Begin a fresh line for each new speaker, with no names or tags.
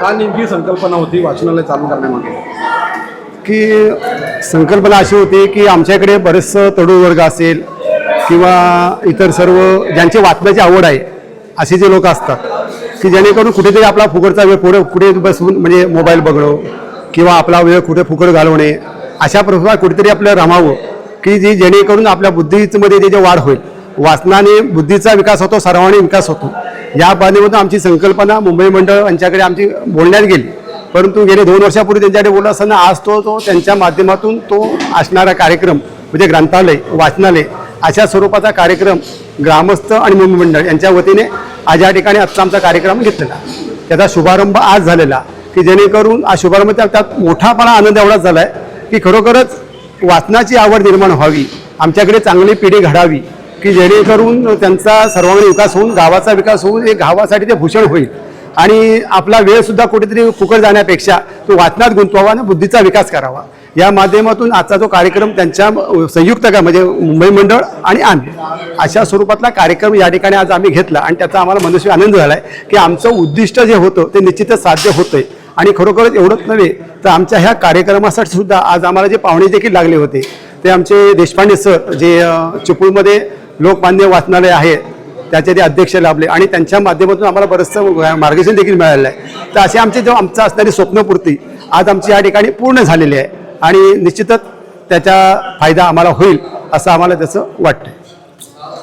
काल नेमकी संकल्पना होती वाचनालय चालू करण्यामागे?
की संकल्पना अशी होती की आमच्याकडे बरेचसं तरुण वर्ग असेल किंवा इतर सर्व ज्यांची वाचण्याची आवड आहे असे जे लोक असतात की जेणेकरून कुठेतरी आपला फुकटचा वेळ पुढे कुठे बसून म्हणजे मोबाईल बघणं किंवा आपला वेळ कुठे फुकट घालवणे अशा प्रकारे कुठेतरी आपलं रमावं. की जी जेणेकरून आपल्या बुद्धीमध्ये त्याची वाढ होईल. वाचनाने बुद्धीचा विकास होतो सर्वांनी विकास होतो. या बाबतीमधून आमची संकल्पना मुंबई मंडळ यांच्याकडे आमची बोलण्यात गेली. परंतु गेले दोन वर्षापूर्वी त्यांच्याकडे बोलत असताना आज तो तो त्यांच्या माध्यमातून तो असणारा कार्यक्रम म्हणजे ग्रंथालय वाचनालय अशा स्वरूपाचा कार्यक्रम ग्रामस्थ आणि मुंबई मंडळ यांच्या वतीने आज या ठिकाणी आजचा आमचा कार्यक्रम घेतलेला. त्याचा शुभारंभ आज झालेला. की जेणेकरून आज शुभारंभ त्यात मोठापणा आनंद एवढाच झाला आहे की खरोखरच वाचनाची आवड निर्माण व्हावी. आमच्याकडे चांगली पिढी घडावी की जेणेकरून त्यांचा सर्वांगीण विकास होऊन गावाचा विकास होऊन एक गावासाठी ते भूषण होईल. आणि आपला वेळसुद्धा कुठेतरी फुकट जाण्यापेक्षा तो वाचनात गुंतवावा आणि बुद्धीचा विकास करावा. या माध्यमातून आजचा जो कार्यक्रम त्यांच्या संयुक्त का म्हणजे मुंबई मंडळ आणि आम्ही अशा स्वरूपातला कार्यक्रम या ठिकाणी आज आम्ही घेतला आणि त्याचा आम्हाला मनस्वी आनंद झाला आहे की आमचं उद्दिष्ट जे होतं ते निश्चितच साध्य होतंय. आणि खरोखरच एवढंच नव्हे तर आमच्या ह्या कार्यक्रमासाठी सुद्धा आज आम्हाला जे पाहुणे देखील लागले होते ते आमचे देशपांडे सर जे अ, चिपळूणमध्ये लोकमान्य वाचनालय आहे त्याचे ते अध्यक्ष लाभले आणि त्यांच्या माध्यमातून आम्हाला बरंचसं मार्गदर्शन देखील मिळालेलं आहे. तर असे आमचे जो आमचं असणारी स्वप्नपूर्ती आज आमची या ठिकाणी पूर्ण झालेली आहे आणि निश्चितच त्याचा फायदा आम्हाला होईल असं आम्हाला त्याचं वाटतं